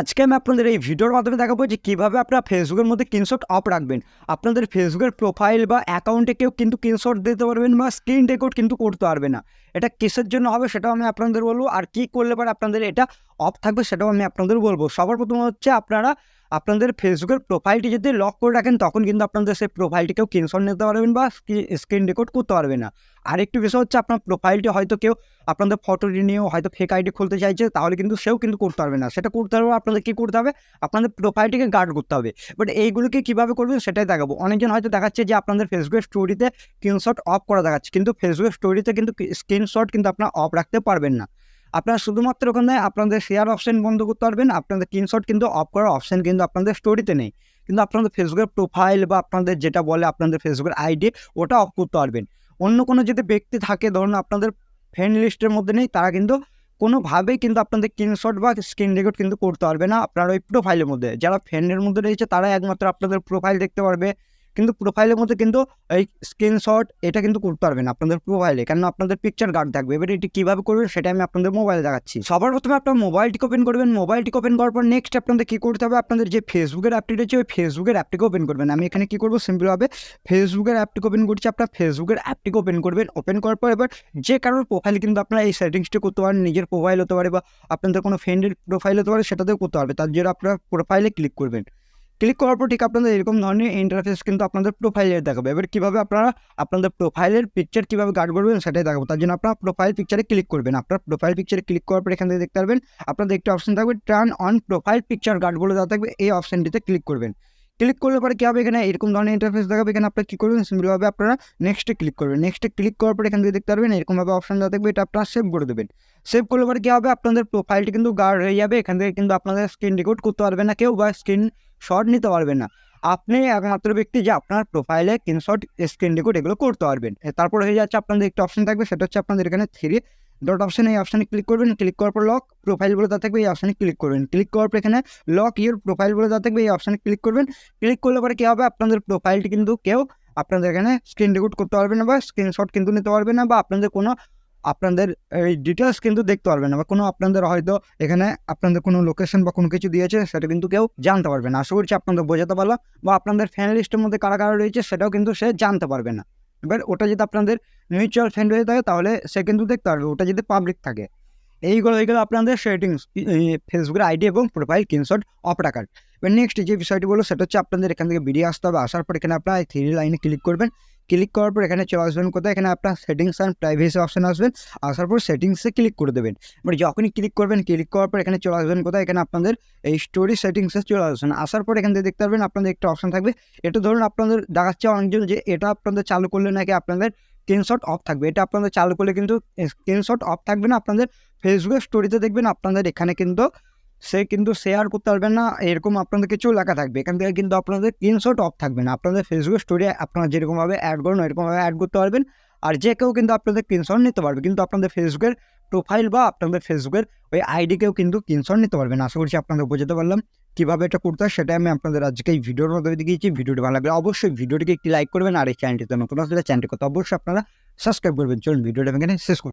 আজকে আমি আপনাদের এই ভিডিওর মাধ্যমে দেখাবো যে কীভাবে আপনারা ফেসবুকের মধ্যে স্ক্রিনশট অফ রাখবেন। আপনাদের ফেসবুকের প্রোফাইল বা অ্যাকাউন্টে কেউ কিন্তু স্ক্রিনশট দিতে পারবেন বা স্ক্রিন রেকর্ড কিন্তু করতে পারবে না। এটা কিসের জন্য হবে সেটাও আমি আপনাদের বলব, আর কি করলে পরে আপনাদের এটা অফ থাকবে সেটাও আমি আপনাদের বলব। সবার প্রথমে হচ্ছে আপনারা আপনাদের ফেসবুকের প্রোফাইলটি যদি লক করে রাখেন, তখন কিন্তু আপনাদের সেই প্রোফাইলটিকেও স্ক্রিনশট নিতে পারবেন বা স্ক্রিন রেকর্ড করতে পারবে না। আরেকটি বিষয় হচ্ছে, আপনার প্রোফাইলটি হয়তো কেউ আপনাদের ফটোটি নিয়েও হয়তো ফেক আইডি খুলতে চাইছে, তাহলে কিন্তু সেও কিন্তু করতে পারবে না। সেটা করতে পারবে, আপনাদের কী করতে হবে? আপনাদের প্রোফাইলটিকে গার্ড করতে হবে। বাট এইগুলোকে কীভাবে করবেন সেটাই দেখাবো। অনেকজন হয়তো দেখাচ্ছে যে আপনাদের ফেসবুকের স্টোরিতে স্ক্রিনশট অফ করা দেখাচ্ছে, কিন্তু ফেসবুকের স্টোরিতে কিন্তু স্ক্রিনশট কিন্তু আপনারা অফ রাখতে পারবেন না। আপনারা শুধুমাত্র ওখানে আপনাদের শেয়ার অপশন বন্ধ করতে পারবেন। আপনাদের স্ক্রিনশট কিন্তু অফ করার অপশন কিন্তু আপনাদের স্টোরিতে নেই। কিন্তু আপনাদের ফেসবুকের প্রোফাইল বা আপনাদের যেটা বলে আপনাদের ফেসবুকের আইডি ওটা অফ করতে পারবেন। অন্য কোনো যদি ব্যক্তি থাকে, ধরুন আপনাদের ফ্রেন্ড লিস্টের মধ্যে নেই, তারা কিন্তু কোনোভাবেই কিন্তু আপনাদের স্ক্রিনশট বা স্ক্রিন রেকর্ড কিন্তু করতে পারবে না আপনার ওই প্রোফাইলের মধ্যে। যারা ফ্রেন্ডের মধ্যে রয়েছে তারা একমাত্র আপনাদের প্রোফাইল দেখতে পারবে। কিন্তু প্রোফাইলের মধ্যে কিন্তু এই স্ক্রিনশট এটা কিন্তু করতে পারবেন আপনাদের প্রোফাইলে কেন আপনাদের পিকচার গার্ড থাকবে। এবার এটি কীভাবে করবেন সেটা আমি আপনাদের মোবাইলে দেখাচ্ছি। সবার প্রথমে আপনার মোবাইলটিকে ওপেন করবেন। মোবাইলটিকে ওপেন করার পর নেক্সট আপনাদের কী করতে হবে? আপনাদের যে ফেসবুকের অ্যাপটি রয়েছে, ওই ফেসবুকের অ্যাপটিকে ওপেন করবেন। আমি এখানে কী করব? সিম্পলভাবে ফেসবুকের অ্যাপটিকে ওপেন করছি। আপনার ফেসবুকের অ্যাপটিকে ওপেন করবেন। ওপেন করার পর এবার যে কারোর প্রোফাইল কিন্তু আপনারা এই সেটিংসটি করতে পারেন, নিজের প্রোফাইল হতে পারে বা আপনাদের কোনো ফ্রেন্ডের প্রোফাইল হতে পারে, সেটাতেও করতে পারবে। তার জন্য আপনার প্রোফাইলে ক্লিক করবেন। ক্লিক করার পর ঠিক আপনাদের এরকম ধরনের ইন্টারফেস কিন্তু আপনাদের প্রোফাইলের দেখাবে। এবার কীভাবে আপনারা আপনাদের প্রোফাইলের পিকচার কীভাবে গার্ড করবেন সেটাই দেখাবো। তার জন্য আপনার প্রোফাইল পিকচারে ক্লিক করবেন। আপনার প্রোফাইল পিকচারে ক্লিক করার পর এখান থেকে দেখতে পারবেন, আপনাদের একটি অপশন থাকবে turn on profile picture guard বলে দেওয়া থাকবে। এই অপশনটিতে ক্লিক করবেন। ক্লিক করলে পরে কী হবে এখানে? এরকম ধরনের ইন্টারফেস দেখাবে। এখানে আপনারা কী করবেন? সিম্পলভাবে আপনারা নেক্সটে ক্লিক করবেন। নেক্সটে ক্লিক করার পরে এখান থেকে দেখতে পারবেন, এরকমভাবে অপশন দেওয়া থাকবে। এটা আপনারা সেভ করে দেবেন। সেভ করলে পরে কী হবে? আপনাদের প্রোফাইলটি কিন্তু গার্ড হয়ে যাবে। এখান থেকে কিন্তু আপনাদের স্ক্রিন রেকর্ড করতে পারবে না কেউ বা স্ক্রিন শট নিতে পারবে না। আপনি একমাত্র ব্যক্তি যে আপনার প্রোফাইলে স্ক্রিনশট স্ক্রিন রেকর্ড এগুলো করতে পারবেন। তারপর হয়ে যাচ্ছে আপনাদের একটা অপশন থাকবে। সেটা হচ্ছে আপনাদের এখানে থ্রি ডট অপশন এই অপশানে ক্লিক করবেন ক্লিক করার পর লক প্রোফাইল বলে দেওয়া থাকবে, এই অপশানে ক্লিক করবেন। ক্লিক করার পর এখানে লক ইউর প্রোফাইল বলে দেওয়া থাকবে, এই অপশানে ক্লিক করবেন। ক্লিক করলে পরে কী হবে? আপনাদের প্রোফাইলটি কিন্তু কেউ আপনাদের এখানে স্ক্রিন রেকর্ড করতে পারবে না বা স্ক্রিনশট কিন্তু নিতে পারবে না বা আপনাদের কোনো, আপনাদের এই ডিটেলস কিন্তু দেখতে পারবে না বা কোনো আপনাদের হয়তো এখানে আপনাদের কোনো লোকেশন বা কোনো কিছু দিয়েছে, সেটা কিন্তু কেউ জানতে পারবে না। আশা করছি আপনাদের বোঝাতে পারলাম বা আপনাদের ফ্যান লিস্টের মধ্যে কারা কারা রয়েছে, সেটাও কিন্তু সে জানতে পারবে না। এবার ওটা যদি আপনাদের মিউচুয়াল ফান্ড হয়ে থাকে, তাহলে সে কিন্তু দেখতে পারবে, ওটা যদি পাবলিক থাকে। এইগুলো হয়ে গেলো আপনাদের সেটিংস ফেসবুকের আইডি এবং প্রোফাইল স্ক্রিনশট অফ রাখার। এবার নেক্সট যে বিষয়টি বলো সেটা হচ্ছে আপনাদের এখান থেকে বেরিয়ে আসতে হবে, আসার পর এখানে আপনার থ্রি লাইনে ক্লিক করবেন। ক্লিক করার পর এখানে চলে আসবেন কোথায়? এখানে আপনার সেটিংস অ্যান্ড প্রাইভেসি অপশান আসবেন আসার পর সেটিংসে ক্লিক করে দেবেন। এবার যখনই ক্লিক করবেন ক্লিক করার পর এখানে চলে আসবেন কোথায়? এখানে আপনাদের এই স্টোরি সেটিংসে চলে আসবেন। আসার পর এখান থেকে দেখতে পারবেন আপনাদের একটা অপশন থাকবে। এটা ধরুন আপনাদের দেখাচ্ছে অনেকজন যে এটা আপনাদের চালু করলে নাকি আপনাদের স্ক্রিনশট অফ থাকবে। এটা আপনাদের চালু করলে কিন্তু স্ক্রিনশট অফ থাকবে না। আপনাদের ফেসবুকের স্টোরিতে দেখবেন আপনাদের এখানে কিন্তু সে কিন্তু শেয়ার করতে পারবেন না, এরকম আপনাদের কিছু লেখা থাকবে। এখান থেকে কিন্তু আপনাদের স্ক্রিনশট অফ থাকবে না। আপনাদের ফেসবুক স্টোরি আপনারা যেরকমভাবে অ্যাড করুন এরকমভাবে অ্যাড করতে পারবেন। আর যে কেউ কিন্তু আপনাদের স্ক্রিনশট নিতে পারবে, কিন্তু আপনাদের ফেসবুকের প্রোফাইল বা আপনাদের ফেসবুকের ওই আইডিকেও কিন্তু স্ক্রিনশট নিতে পারবেন আশা করছি আপনাদের বোঝাতে পারলাম কীভাবে এটা করতে হয় সেটা আমি আপনাদের আজকে এই ভিডিওর মধ্যে দেখিয়েছি। ভিডিওটি ভালো লাগলে অবশ্যই ভিডিওটিকে একটি লাইক করবেন, আর এই চ্যানেলটিতে নতুন আসলে চ্যানেলটি কথা অবশ্যই আপনারা সাবস্ক্রাইব করবেন। চলুন, ভিডিওটা আমি এখানে শেষ করুন